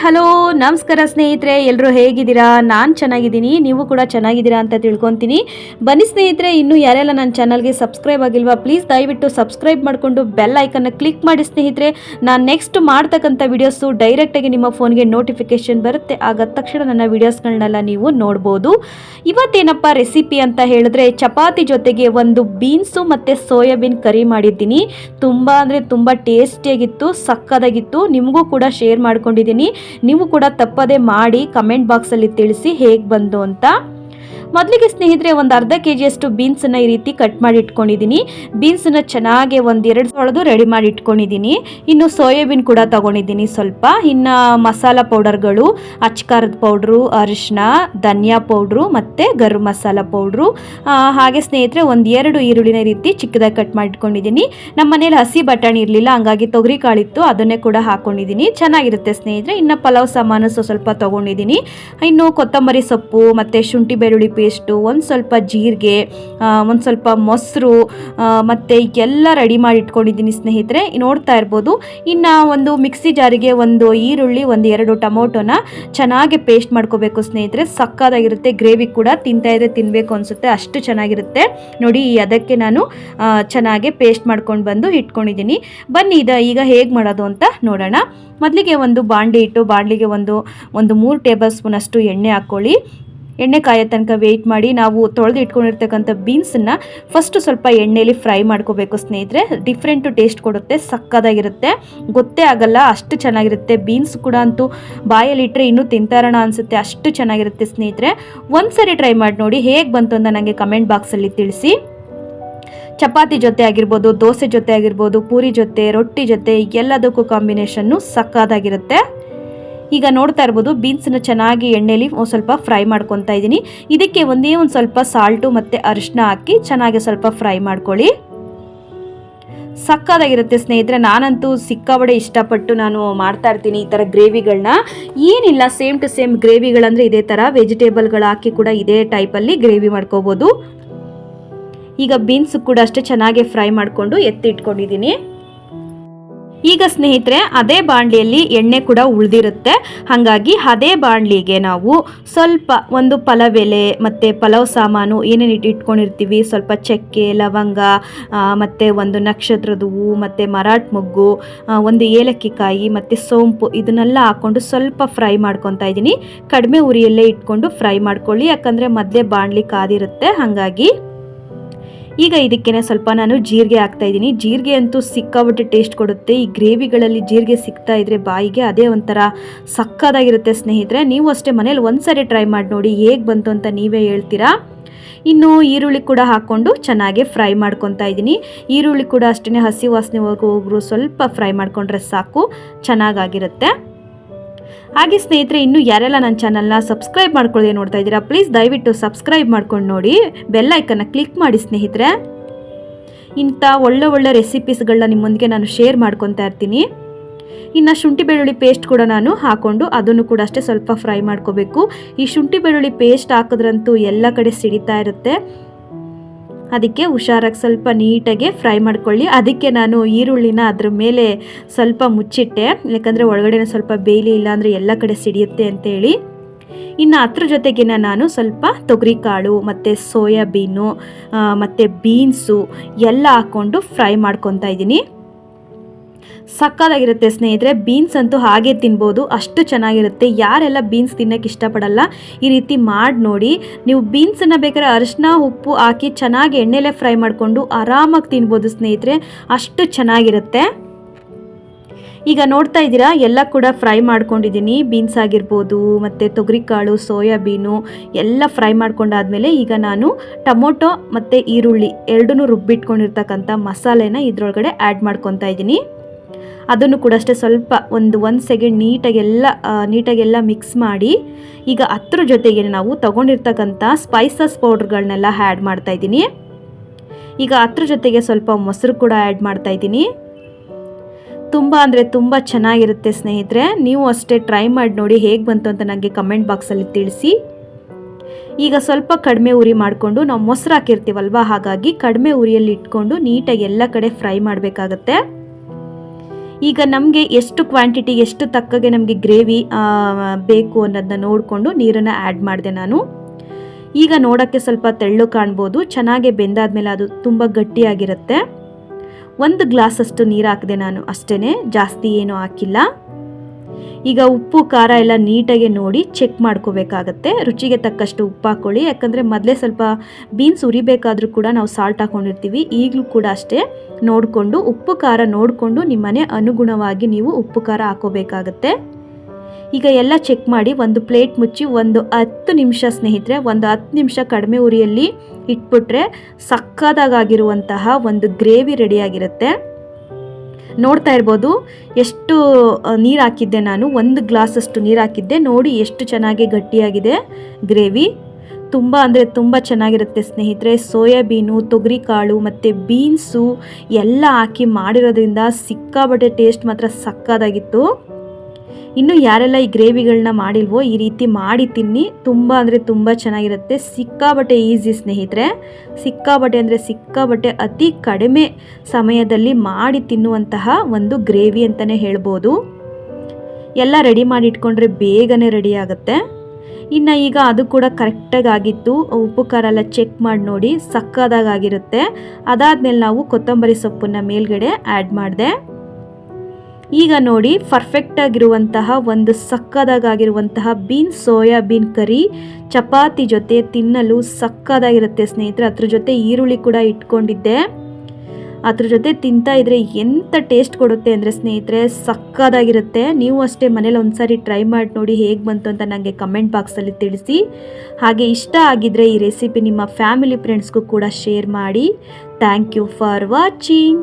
Hello, ನಮಸ್ಕಾರ ಸ್ನೇಹಿತರೆ ಎಲ್ಲರೂ ಹೇಗಿದ್ದೀರಾ? ನಾನು ಚೆನ್ನಾಗಿದ್ದೀನಿ, ನೀವು ಕೂಡ ಚೆನ್ನಾಗಿದ್ದೀರಾ ಅಂತ ತಿಳ್ಕೊತೀನಿ. ಬನ್ನಿ ಸ್ನೇಹಿತರೆ, ಇನ್ನೂ ಯಾರೆಲ್ಲ ನನ್ನ ಚಾನಲ್ಗೆ ಸಬ್ಸ್ಕ್ರೈಬ್ ಆಗಿಲ್ವಾ ಪ್ಲೀಸ್ ದಯವಿಟ್ಟು ಸಬ್ಸ್ಕ್ರೈಬ್ ಮಾಡಿಕೊಂಡು ಬೆಲ್ ಐಕನ್ನ ಕ್ಲಿಕ್ ಮಾಡಿ ಸ್ನೇಹಿತರೆ. ನಾನು ನೆಕ್ಸ್ಟ್ ಮಾಡ್ತಕ್ಕಂಥ ವೀಡಿಯೋಸು ಡೈರೆಕ್ಟಾಗಿ ನಿಮ್ಮ ಫೋನ್ಗೆ ನೋಟಿಫಿಕೇಶನ್ ಬರುತ್ತೆ. ಆಗ ತಕ್ಷಣ ನನ್ನ ವೀಡಿಯೋಸ್ಗಳನ್ನೆಲ್ಲ ನೀವು ನೋಡ್ಬೋದು. ಇವತ್ತೇನಪ್ಪ ರೆಸಿಪಿ ಅಂತ ಹೇಳಿದ್ರೆ, ಚಪಾತಿ ಜೊತೆಗೆ ಒಂದು ಬೀನ್ಸು ಮತ್ತು ಸೋಯಾಬೀನ್ ಕರಿ ಮಾಡಿದ್ದೀನಿ. ತುಂಬ ಅಂದರೆ ತುಂಬ ಟೇಸ್ಟಿಯಾಗಿತ್ತು ಸಕ್ಕದಾಗಿತ್ತು ನಿಮಗೂ ಕೂಡ ಶೇರ್ ಮಾಡ್ಕೊಂಡಿದ್ದೀನಿ. ನೀವು ಕೂಡ ತಪ್ಪದೆ ಮಾಡಿ ಕಮೆಂಟ್ ಬಾಕ್ಸಲ್ಲಿ ತಿಳಿಸಿ ಹೇಗೆ ಬಂತು ಅಂತ ಮೊದಲಿಗೆ ಸ್ನೇಹಿತರೆ ಒಂದು ಅರ್ಧ ಕೆ ಜಿಯಷ್ಟು ಬೀನ್ಸನ್ನು ಈ ರೀತಿ ಕಟ್ ಮಾಡಿ ಇಟ್ಕೊಂಡಿದ್ದೀನಿ. ಬೀನ್ಸನ್ನು ಚೆನ್ನಾಗಿ ಒಂದೆರಡು ತೊಳೆದು ರೆಡಿ ಮಾಡಿ ಇಟ್ಕೊಂಡಿದ್ದೀನಿ. ಇನ್ನು ಸೋಯಾಬೀನ್ ಕೂಡ ತಗೊಂಡಿದ್ದೀನಿ ಸ್ವಲ್ಪ. ಇನ್ನು ಮಸಾಲ ಪೌಡರ್ಗಳು ಅಚ್ಕಾರದ ಪೌಡ್ರು ಅರಿಶಿನ ಧನಿಯಾ ಪೌಡ್ರು ಮತ್ತು ಗರಂ ಮಸಾಲ ಪೌಡ್ರು. ಹಾಗೆ ಸ್ನೇಹಿತರೆ ಒಂದು ಎರಡು ಈರುಳ್ಳಿನ ರೀತಿ ಚಿಕ್ಕದಾಗಿ ಕಟ್ ಮಾಡಿ ಇಟ್ಕೊಂಡಿದ್ದೀನಿ. ನಮ್ಮ ಮನೇಲಿ ಹಸಿ ಬಟಾಣಿ ಇರಲಿಲ್ಲ, ಹಂಗಾಗಿ ತೊಗರಿ ಕಾಳಿತ್ತು, ಅದನ್ನೇ ಕೂಡ ಹಾಕೊಂಡಿದ್ದೀನಿ. ಚೆನ್ನಾಗಿರುತ್ತೆ ಸ್ನೇಹಿತರೆ. ಇನ್ನು ಪಲಾವ್ ಸಾಮಾನು ಸ್ವಲ್ಪ ತೊಗೊಂಡಿದ್ದೀನಿ. ಇನ್ನು ಕೊತ್ತಂಬರಿ ಸೊಪ್ಪು ಮತ್ತು ಶುಂಠಿ ಬೆಳ್ಳುಳ್ಳಿ ಪೇಸ್ಟು ಒಂದು ಸ್ವಲ್ಪ ಜೀರಿಗೆ ಒಂದು ಸ್ವಲ್ಪ ಮೊಸರು ಮತ್ತು ಎಲ್ಲ ರೆಡಿ ಮಾಡಿ ಇಟ್ಕೊಂಡಿದ್ದೀನಿ ಸ್ನೇಹಿತರೆ. ನೋಡ್ತಾ ಇರ್ಬೋದು. ಇನ್ನು ಒಂದು ಮಿಕ್ಸಿ ಜಾರಿಗೆ ಒಂದು ಈರುಳ್ಳಿ, ಒಂದು ಎರಡು ಟೊಮೊಟೊನ ಚೆನ್ನಾಗಿ ಪೇಸ್ಟ್ ಮಾಡ್ಕೋಬೇಕು ಸ್ನೇಹಿತರೆ. ಸಕ್ಕದಾಗಿರುತ್ತೆ ಗ್ರೇವಿ ಕೂಡ ತಿಂತಾ ಇದ್ರೆ ತಿನ್ನಬೇಕು ಅನಿಸುತ್ತೆ. ಅಷ್ಟು ಚೆನ್ನಾಗಿರುತ್ತೆ. ನೋಡಿ, ಈ ಅದಕ್ಕೆ ನಾನು ಚೆನ್ನಾಗಿ ಪೇಸ್ಟ್ ಮಾಡ್ಕೊಂಡು ಬಂದು ಇಟ್ಕೊಂಡಿದ್ದೀನಿ. ಬನ್ನಿ, ಇದು ಈಗ ಹೇಗೆ ಮಾಡೋದು ಅಂತ ನೋಡೋಣ. ಮೊದಲಿಗೆ ಒಂದು ಬಾಣಲಿ ಇಟ್ಟು ಬಾಣಲಿಗೆ ಒಂದು ಒಂದು ಮೂರು ಟೇಬಲ್ ಸ್ಪೂನಷ್ಟು ಎಣ್ಣೆ ಹಾಕ್ಕೊಳ್ಳಿ. ಎಣ್ಣೆ ಕಾಯೋ ತನಕ ವೆಯ್ಟ್ ಮಾಡಿ ನಾವು ತೊಳೆದು ಇಟ್ಕೊಂಡಿರ್ತಕ್ಕಂಥ ಬೀನ್ಸನ್ನು ಫಸ್ಟು ಸ್ವಲ್ಪ ಎಣ್ಣೆಯಲ್ಲಿ ಫ್ರೈ ಮಾಡ್ಕೋಬೇಕು ಸ್ನೇಹಿತರೆ. ಡಿಫ್ರೆಂಟು ಟೇಸ್ಟ್ ಕೊಡುತ್ತೆ, ಸಕ್ಕದಾಗಿರುತ್ತೆ. ಗೊತ್ತೇ ಆಗಲ್ಲ, ಅಷ್ಟು ಚೆನ್ನಾಗಿರುತ್ತೆ. ಬೀನ್ಸ್ ಕೂಡ ಅಂತೂ ಬಾಯಲ್ಲಿ ಇಟ್ಟರೆ ಇನ್ನೂ ತಿಂತಾರೋಣ ಅನಿಸುತ್ತೆ, ಅಷ್ಟು ಚೆನ್ನಾಗಿರುತ್ತೆ ಸ್ನೇಹಿತರೆ. ಒಂದ್ಸರಿ ಟ್ರೈ ಮಾಡಿ ನೋಡಿ ಹೇಗೆ ಬಂತು ಅಂತ ನನಗೆ ಕಮೆಂಟ್ ಬಾಕ್ಸಲ್ಲಿ ತಿಳಿಸಿ. ಚಪಾತಿ ಜೊತೆ ಆಗಿರ್ಬೋದು, ದೋಸೆ ಜೊತೆ ಆಗಿರ್ಬೋದು, ಪೂರಿ ಜೊತೆ, ರೊಟ್ಟಿ ಜೊತೆ ಎಲ್ಲದಕ್ಕೂ ಕಾಂಬಿನೇಷನ್ನು ಸಕ್ಕದಾಗಿರುತ್ತೆ. ಈಗ ನೋಡ್ತಾ ಇರ್ಬೋದು ಬೀನ್ಸನ್ನ ಚೆನ್ನಾಗಿ ಎಣ್ಣೆಲಿ ಒಂದು ಸ್ವಲ್ಪ ಫ್ರೈ ಮಾಡ್ಕೊತಾ ಇದ್ದೀನಿ. ಇದಕ್ಕೆ ಒಂದೇ ಒಂದು ಸ್ವಲ್ಪ ಸಾಲ್ಟು ಮತ್ತು ಅರಿಶಿನ ಹಾಕಿ ಚೆನ್ನಾಗಿ ಸ್ವಲ್ಪ ಫ್ರೈ ಮಾಡ್ಕೊಳ್ಳಿ. ಸಕ್ಕದಾಗಿರುತ್ತೆ ಸ್ನೇಹಿತರೆ, ನಾನಂತೂ ಸಿಕ್ಕಾಬಡೆ ಇಷ್ಟಪಟ್ಟು ನಾನು ಮಾಡ್ತಾ ಇರ್ತೀನಿ ಈ ಥರ ಗ್ರೇವಿಗಳನ್ನ ಏನಿಲ್ಲ, ಸೇಮ್ ಟು ಸೇಮ್ ಗ್ರೇವಿಗಳಂದರೆ ಇದೇ ಥರ ವೆಜಿಟೇಬಲ್ಗಳು ಹಾಕಿ ಕೂಡ ಇದೇ ಟೈಪಲ್ಲಿ ಗ್ರೇವಿ ಮಾಡ್ಕೋಬೋದು. ಈಗ ಬೀನ್ಸ್ ಕೂಡ ಅಷ್ಟೇ ಚೆನ್ನಾಗಿ ಫ್ರೈ ಮಾಡಿಕೊಂಡು ಎತ್ತಿ ಇಟ್ಕೊಂಡಿದ್ದೀನಿ ಈಗ ಸ್ನೇಹಿತರೆ, ಅದೇ ಬಾಣಲಿಯಲ್ಲಿ ಎಣ್ಣೆ ಕೂಡ ಉಳಿದಿರುತ್ತೆ. ಹಾಗಾಗಿ ಅದೇ ಬಾಣಲಿಗೆ ನಾವು ಸ್ವಲ್ಪ ಒಂದು ಪಲವೆಲೆ ಮತ್ತು ಪಲಾವ್ ಸಾಮಾನು ಏನೇನು ಇಟ್ಟು ಇಟ್ಕೊಂಡಿರ್ತೀವಿ. ಸ್ವಲ್ಪ ಚಕ್ಕೆ, ಲವಂಗ ಮತ್ತು ಒಂದು ನಕ್ಷತ್ರದ ಹೂವು ಮತ್ತು ಮರಾಠ ಮೊಗ್ಗು ಒಂದು ಏಲಕ್ಕಿ ಕಾಯಿ ಮತ್ತು ಸೋಂಪು ಇದನ್ನೆಲ್ಲ ಹಾಕ್ಕೊಂಡು ಸ್ವಲ್ಪ ಫ್ರೈ ಮಾಡ್ಕೊತಾ ಇದ್ದೀನಿ. ಕಡಿಮೆ ಉರಿಯಲ್ಲೇ ಇಟ್ಕೊಂಡು ಫ್ರೈ ಮಾಡ್ಕೊಳ್ಳಿ. ಯಾಕಂದರೆ ಮೊದಲೇ ಬಾಣಲಿ ಕಾದಿರುತ್ತೆ. ಹಾಗಾಗಿ ಈಗ ಇದಕ್ಕೇನೆ ಸ್ವಲ್ಪ ನಾನು ಜೀರಿಗೆ ಹಾಕ್ತಾ ಇದ್ದೀನಿ. ಜೀರಿಗೆ ಅಂತೂ ಸಿಕ್ಕಾಬಿಟ್ಟು ಟೇಸ್ಟ್ ಕೊಡುತ್ತೆ. ಈ ಗ್ರೇವಿಗಳಲ್ಲಿ ಜೀರಿಗೆ ಸಿಗ್ತಾ ಇದ್ರೆ ಬಾಯಿಗೆ ಅದೇ ಒಂಥರ ಸಕ್ಕದಾಗಿರುತ್ತೆ ಸ್ನೇಹಿತರೆ. ನೀವು ಅಷ್ಟೇ ಮನೇಲಿ ಒಂದ್ಸರಿ ಟ್ರೈ ಮಾಡಿ ನೋಡಿ ಹೇಗೆ ಬಂತು ಅಂತ ನೀವೇ ಹೇಳ್ತೀರಾ? ಇನ್ನು ಈರುಳ್ಳಿ ಕೂಡ ಹಾಕ್ಕೊಂಡು ಚೆನ್ನಾಗಿ ಫ್ರೈ ಮಾಡ್ಕೊತಾ ಇದ್ದೀನಿ. ಈರುಳ್ಳಿ ಕೂಡ ಅಷ್ಟೇ ಹಸಿ ವಾಸನೆ ಹೋಗ್ರು ಸ್ವಲ್ಪ ಫ್ರೈ ಮಾಡ್ಕೊಂಡ್ರೆ ಸಾಕು. ಚೆನ್ನಾಗಾಗಿರುತ್ತೆ. ಹಾಗೆ ಸ್ನೇಹಿತರೆ, ಇನ್ನೂ ಯಾರೆಲ್ಲ ನನ್ನ ಚಾನಲ್ನ ಸಬ್ಸ್ಕ್ರೈಬ್ ಮಾಡ್ಕೊಳ್ಳದೆ ನೋಡ್ತಾ ಇದ್ದೀರಾ ಪ್ಲೀಸ್ ದಯವಿಟ್ಟು ಸಬ್ಸ್ಕ್ರೈಬ್ ಮಾಡ್ಕೊಂಡು ನೋಡಿ ಬೆಲ್ ಐಕನ್ನ ಕ್ಲಿಕ್ ಮಾಡಿ ಸ್ನೇಹಿತರೆ. ಇಂಥ ಒಳ್ಳೆ ಒಳ್ಳೆ ರೆಸಿಪೀಸ್ಗಳನ್ನ ನಿಮ್ಮೊಂದಿಗೆ ನಾನು ಶೇರ್ ಮಾಡ್ಕೊತಾ ಇರ್ತೀನಿ. ಇನ್ನು ಶುಂಠಿ ಬೆಳ್ಳುಳ್ಳಿ ಪೇಸ್ಟ್ ಕೂಡ ನಾನು ಹಾಕೊಂಡು ಅದನ್ನು ಕೂಡ ಅಷ್ಟೇ ಸ್ವಲ್ಪ ಫ್ರೈ ಮಾಡ್ಕೋಬೇಕು. ಈ ಶುಂಠಿ ಬೆಳ್ಳುಳ್ಳಿ ಪೇಸ್ಟ್ ಹಾಕಿದ್ರಂತೂ ಎಲ್ಲ ಕಡೆ ಸಿಡಿತಾ ಇರುತ್ತೆ. ಅದಕ್ಕೆ ಹುಷಾರಾಗಿ ಸ್ವಲ್ಪ ನೀಟಾಗಿ ಫ್ರೈ ಮಾಡ್ಕೊಳ್ಳಿ. ಅದಕ್ಕೆ ನಾನು ಈರುಳ್ಳಿನ ಅದ್ರ ಮೇಲೆ ಸ್ವಲ್ಪ ಮುಚ್ಚಿಟ್ಟೆ. ಯಾಕಂದರೆ ಒಳಗಡೆ ಸ್ವಲ್ಪ ಬೇಯಲಿ ಇಲ್ಲಾಂದರೆ ಎಲ್ಲ ಕಡೆ ಸಿಡಿಯುತ್ತೆ ಅಂತೇಳಿ. ಇನ್ನು ಅದ್ರ ಜೊತೆಗಿನ ನಾನು ಸ್ವಲ್ಪ ತೊಗರಿಕಾಳು, ಮತ್ತು ಸೋಯಾಬೀನು ಮತ್ತು ಬೀನ್ಸು ಎಲ್ಲ ಹಾಕ್ಕೊಂಡು ಫ್ರೈ ಮಾಡ್ಕೊತಾ ಇದ್ದೀನಿ. ಸಕ್ಕದಾಗಿರುತ್ತೆ ಸ್ನೇಹಿತರೆ ಬೀನ್ಸ್ ಅಂತೂ ಹಾಗೆ ತಿನ್ಬೋದು, ಅಷ್ಟು ಚೆನ್ನಾಗಿರುತ್ತೆ. ಯಾರೆಲ್ಲ ಬೀನ್ಸ್ ತಿನ್ನೋಕ್ಕೆ ಇಷ್ಟಪಡಲ್ಲ, ಈ ರೀತಿ ಮಾಡಿ ನೋಡಿ. ನೀವು ಬೀನ್ಸನ್ನು ಬೇಕಾದ್ರೆ ಅರಿಶಿನ ಉಪ್ಪು ಹಾಕಿ ಚೆನ್ನಾಗಿ ಎಣ್ಣೆಲೆ ಫ್ರೈ ಮಾಡಿಕೊಂಡು ಆರಾಮಾಗಿ ತಿನ್ಬೋದು ಸ್ನೇಹಿತರೆ, ಅಷ್ಟು ಚೆನ್ನಾಗಿರುತ್ತೆ. ಈಗ ನೋಡ್ತಾ ಇದ್ದೀರಾ, ಎಲ್ಲ ಕೂಡ ಫ್ರೈ ಮಾಡ್ಕೊಂಡಿದ್ದೀನಿ. ಬೀನ್ಸ್ ಆಗಿರ್ಬೋದು, ಮತ್ತು ತೊಗರಿಕಾಳು, ಸೋಯಾಬೀನು, ಎಲ್ಲ ಫ್ರೈ ಮಾಡ್ಕೊಂಡಾದ್ಮೇಲೆ ಈಗ ನಾನು ಟೊಮೊಟೊ ಮತ್ತು ಈರುಳ್ಳಿ ಎರಡನ್ನೂ ರುಬ್ಬಿಟ್ಕೊಂಡಿರ್ತಕ್ಕಂಥ ಮಸಾಲೆನ ಇದ್ರೊಳಗಡೆ ಆ್ಯಡ್ ಮಾಡ್ಕೊತಾ ಇದ್ದೀನಿ. ಅದನ್ನು ಕೂಡ ಅಷ್ಟೇ ಸ್ವಲ್ಪ ಒಂದು ಒಂದು ಸೆಕೆಂಡ್ ನೀಟಾಗೆಲ್ಲ ನೀಟಾಗೆಲ್ಲ ಮಿಕ್ಸ್ ಮಾಡಿ, ಈಗ ಹತ್ರ ಜೊತೆಗೆ ನಾವು ತೊಗೊಂಡಿರ್ತಕ್ಕಂಥ ಸ್ಪೈಸಸ್ ಪೌಡ್ರ್ಗಳನ್ನೆಲ್ಲ ಆ್ಯಡ್ ಮಾಡ್ತಾ ಇದ್ದೀನಿ. ಈಗ ಹತ್ರ ಜೊತೆಗೆ ಸ್ವಲ್ಪ ಮೊಸರು ಕೂಡ ಆ್ಯಡ್ ಮಾಡ್ತಾ ಇದ್ದೀನಿ. ತುಂಬ ಅಂದರೆ ತುಂಬ ಚೆನ್ನಾಗಿರುತ್ತೆ ಸ್ನೇಹಿತರೆ, ನೀವು ಅಷ್ಟೇ ಟ್ರೈ ಮಾಡಿ ನೋಡಿ ಹೇಗೆ ಬಂತು ಅಂತ ನನಗೆ ಕಮೆಂಟ್ ಬಾಕ್ಸಲ್ಲಿ ತಿಳಿಸಿ. ಈಗ ಸ್ವಲ್ಪ ಕಡಿಮೆ ಉರಿ ಮಾಡಿಕೊಂಡು ನಾವು ಮೊಸರು ಹಾಕಿರ್ತೀವಲ್ವ, ಹಾಗಾಗಿ ಕಡಿಮೆ ಉರಿಯಲ್ಲಿ ಇಟ್ಕೊಂಡು ನೀಟಾಗಿ ಎಲ್ಲ ಕಡೆ ಫ್ರೈ ಮಾಡಬೇಕಾಗತ್ತೆ. ಈಗ ನಮಗೆ ಎಷ್ಟು ಕ್ವಾಂಟಿಟಿ ಎಷ್ಟು ತಕ್ಕಗೆ ನಮಗೆ ಗ್ರೇವಿ ಬೇಕು ಅನ್ನೋದನ್ನ ನೋಡಿಕೊಂಡು ನೀರನ್ನು ಆ್ಯಡ್ ಮಾಡಿದೆ ನಾನು. ಈಗ ನೋಡೋಕ್ಕೆ ಸ್ವಲ್ಪ ತೆಳ್ಳು ಕಾಣ್ಬೋದು, ಚೆನ್ನಾಗಿ ಬೆಂದಾದ್ಮೇಲೆ ಅದು ತುಂಬ ಗಟ್ಟಿಯಾಗಿರುತ್ತೆ. ಒಂದು ಗ್ಲಾಸಷ್ಟು ನೀರು ಹಾಕಿದೆ ನಾನು ಅಷ್ಟೇ ಜಾಸ್ತಿ ಏನೂ ಹಾಕಿಲ್ಲ. ಈಗ ಉಪ್ಪು, ಖಾರ ಎಲ್ಲ ನೀಟಾಗಿ ನೋಡಿ ಚೆಕ್ ಮಾಡ್ಕೋಬೇಕಾಗತ್ತೆ. ರುಚಿಗೆ ತಕ್ಕಷ್ಟು ಉಪ್ಪು ಹಾಕ್ಕೊಳ್ಳಿ ಯಾಕಂದರೆ ಮೊದಲೇ ಸ್ವಲ್ಪ ಬೀನ್ಸ್ ಉರಿಬೇಕಾದ್ರೂ ಕೂಡ ನಾವು ಸಾಲ್ಟ್ ಹಾಕ್ಕೊಂಡಿರ್ತೀವಿ ಈಗಲೂ ಕೂಡ ಅಷ್ಟೇ ನೋಡಿಕೊಂಡು, ಉಪ್ಪು, ಖಾರ ನೋಡಿಕೊಂಡು ನಿಮ್ಮನೆ ಅನುಗುಣವಾಗಿ ನೀವು ಉಪ್ಪು, ಖಾರ ಹಾಕೋಬೇಕಾಗತ್ತೆ. ಈಗ ಎಲ್ಲ ಚೆಕ್ ಮಾಡಿ ಒಂದು ಪ್ಲೇಟ್ ಮುಚ್ಚಿ ಒಂದು ಹತ್ತು ನಿಮಿಷ ಸ್ನೇಹಿತರೆ, ಒಂದು ಹತ್ತು ನಿಮಿಷ ಕಡಿಮೆ ಉರಿಯಲ್ಲಿ ಇಟ್ಬಿಟ್ರೆ ಸಕ್ಕದಾಗಿರುವಂತಹ ಒಂದು ಗ್ರೇವಿ ರೆಡಿಯಾಗಿರುತ್ತೆ ನೋಡ್ತಾ ಇರ್ಬೋದು. ಎಷ್ಟು ನೀರು ಹಾಕಿದ್ದೆ ನಾನು, ಒಂದು ಗ್ಲಾಸಷ್ಟು ನೀರು ಹಾಕಿದ್ದೆ. ನೋಡಿ ಎಷ್ಟು ಚೆನ್ನಾಗಿ ಗಟ್ಟಿಯಾಗಿದೆ ಗ್ರೇವಿ. ತುಂಬ ಅಂದರೆ ತುಂಬ ಚೆನ್ನಾಗಿರುತ್ತೆ ಸ್ನೇಹಿತರೆ. ಸೋಯಾಬೀನು, ತೊಗರಿಕಾಳು ಮತ್ತು ಬೀನ್ಸು ಎಲ್ಲ ಹಾಕಿ ಮಾಡಿರೋದ್ರಿಂದ ಸಿಕ್ಕಾಬಟ್ಟೆ ಟೇಸ್ಟ್ ಮಾತ್ರ ಸಕ್ಕದಾಗಿತ್ತು. ಇನ್ನು ಯಾರೆಲ್ಲ ಈ ಗ್ರೇವಿಗಳನ್ನ ಮಾಡಿಲ್ವೋ ಈ ರೀತಿ ಮಾಡಿ ತಿನ್ನಿ. ತುಂಬ ಅಂದರೆ ತುಂಬ ಚೆನ್ನಾಗಿರುತ್ತೆ. ಸಿಕ್ಕಾಬಟ್ಟೆ ಈಸಿ ಸ್ನೇಹಿತರೆ. ಸಿಕ್ಕಾಬಟ್ಟೆ ಅಂದರೆ ಸಿಕ್ಕಾಬಟ್ಟೆ ಅತಿ ಕಡಿಮೆ ಸಮಯದಲ್ಲಿ ಮಾಡಿ ತಿನ್ನುವಂತಹ ಒಂದು ಗ್ರೇವಿ ಅಂತಲೇ ಹೇಳ್ಬೋದು. ಎಲ್ಲ ರೆಡಿ ಮಾಡಿ ಇಟ್ಕೊಂಡ್ರೆ ಬೇಗನೆ ರೆಡಿ ಆಗುತ್ತೆ. ಇನ್ನು ಈಗ ಅದು ಕೂಡ ಕರೆಕ್ಟಾಗಿ ಆಗಿತ್ತು ಉಪ್ಪು, ಖಾರ ಎಲ್ಲ ಚೆಕ್ ಮಾಡಿ ನೋಡಿ ಸಕ್ಕದಾಗಿರುತ್ತೆ ಅದಾದಮೇಲೆ ನಾವು ಕೊತ್ತಂಬರಿ ಸೊಪ್ಪನ್ನು ಮೇಲ್ಗಡೆ ಆ್ಯಡ್ ಮಾಡಿದೆ. ಈಗ ನೋಡಿ ಪರ್ಫೆಕ್ಟ್ ಆಗಿರುವಂತಹ ಒಂದು ಸಕ್ಕದಾಗಿರುವಂತಹ ಬೀನ್ ಸೋಯಾಬೀನ್ ಕರಿ ಚಪಾತಿ ಜೊತೆ ತಿನ್ನಲು ಸಕ್ಕದಾಗಿರುತ್ತೆ ಸ್ನೇಹಿತರೆ. ಅದ್ರ ಜೊತೆ ಈರುಳ್ಳಿ ಕೂಡ ಇಟ್ಕೊಂಡಿದ್ದೆ. ಅದ್ರ ಜೊತೆ ತಿಂತಾ ಇದ್ರೆ ಎಂಥ ಟೇಸ್ಟ್ ಕೊಡುತ್ತೆ ಅಂದರೆ ಸ್ನೇಹಿತರೆ, ಸಕ್ಕದಾಗಿರುತ್ತೆ. ನೀವು ಅಷ್ಟೇ ಮನೇಲಿ ಒಂದ್ಸಾರಿ ಟ್ರೈ ಮಾಡಿ ನೋಡಿ ಹೇಗೆ ಬಂತು ಅಂತ ನನಗೆ ಕಮೆಂಟ್ ಬಾಕ್ಸಲ್ಲಿ ತಿಳಿಸಿ. ಹಾಗೆ ಇಷ್ಟ ಆಗಿದ್ರೆ ಈ ರೆಸಿಪಿ ನಿಮ್ಮ ಫ್ಯಾಮಿಲಿ ಫ್ರೆಂಡ್ಸ್ಗೂ ಕೂಡ ಶೇರ್ ಮಾಡಿ. Thank you for watching